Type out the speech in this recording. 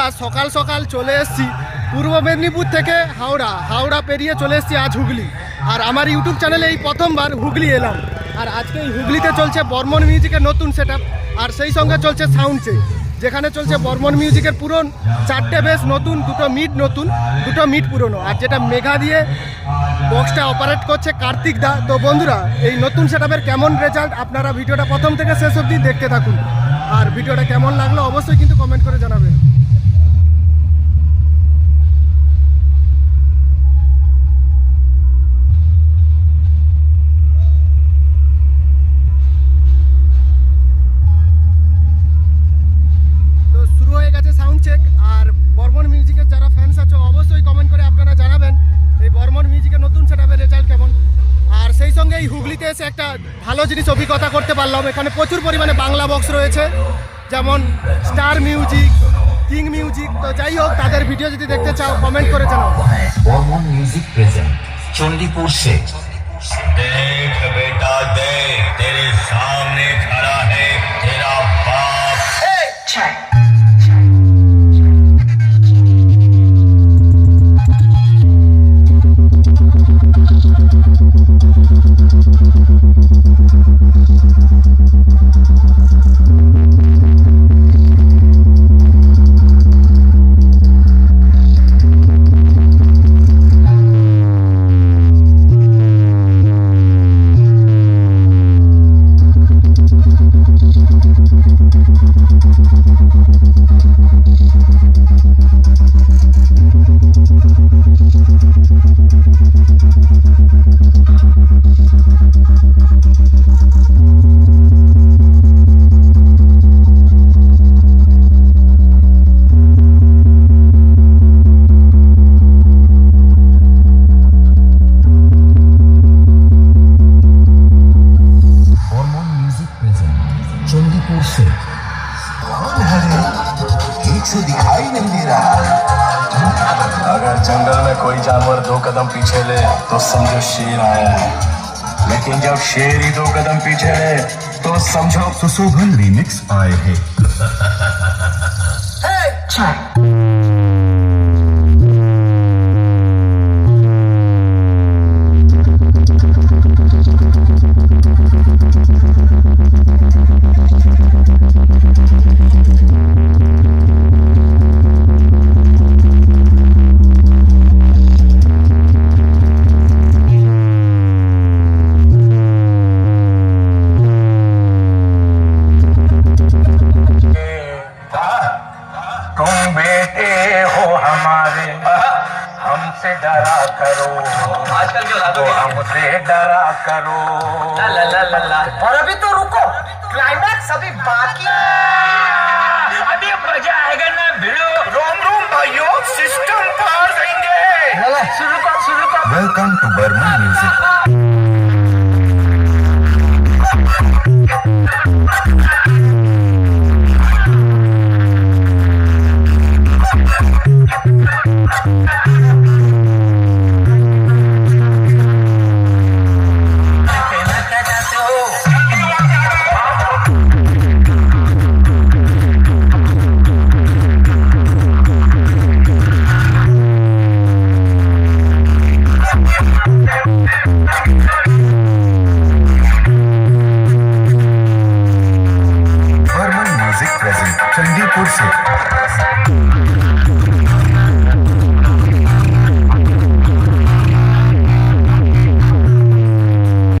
বন্ধুরা সকাল সকাল চলে এসেছি। পূর্ব মেদিনীপুর থেকে হাওড়া হাওড়া পেরিয়ে চলে এসেছি আজ হুগলি। আর আমার ইউটিউব চ্যানেলে এই প্রথমবার হুগলি এলাম। আর আজকে এই হুগলিতে চলছে বর্মন মিউজিকের নতুন সেট আর সেই সঙ্গে চলছে সাউন্ড চেক যেখানে চলছে বর্মন মিউজিকের পুরন চারটে বেশ নতুন, দুটো মিট নতুন, দুটো মিট পুরনো। আর যেটা মেঘা দিয়ে বক্সটা অপারেট করছে কার্তিক দা। তো বন্ধুরা, এই নতুন সেটআপের কেমন রেজাল্ট আপনারা ভিডিওটা প্রথম থেকে শেষ অবধি দেখতে থাকুন। আর ভিডিওটা কেমন লাগল অবশ্যই কিন্তু কমেন্ট করে জানাবেন। এই হুগলিতে এসে একটা ভালো জিনিস অভিজ্ঞতা করতে পারলাম। এখানে প্রচুর পরিমাণে বাংলা বক্স রয়েছে যেমন স্টার মিউজিক কিং মিউজিক তো যাই হোক তাদের ভিডিও যদি দেখতে চাও কমেন্ট করে জানাও। মিউজিক প্রেজেন্ট সে দেখ বেটা দেখ তেরে से कौन है रे? ठीक से दिखाई नहीं दे रहा अगर जंगल में कोई जानवर दो कदम पीछे ले तो समझो शेर आया है लेकिन जब शेर ही दो कदम पीछे ले तो समझो सुशोभन रीमिक्स आए हैं तुम बेटे हो हमारे। हमसे डरा करो। आजकल तो हमसे डरा करो। ला ला ला ला और अभी तो रुको। क्लाइमैक्स अभी बाकी अभी मज़ा आएगा ना भिड़ो। रोम रोम भाइयों सिस्टम पार देंगे। शुरू कर शुरू कर। Welcome to Burma music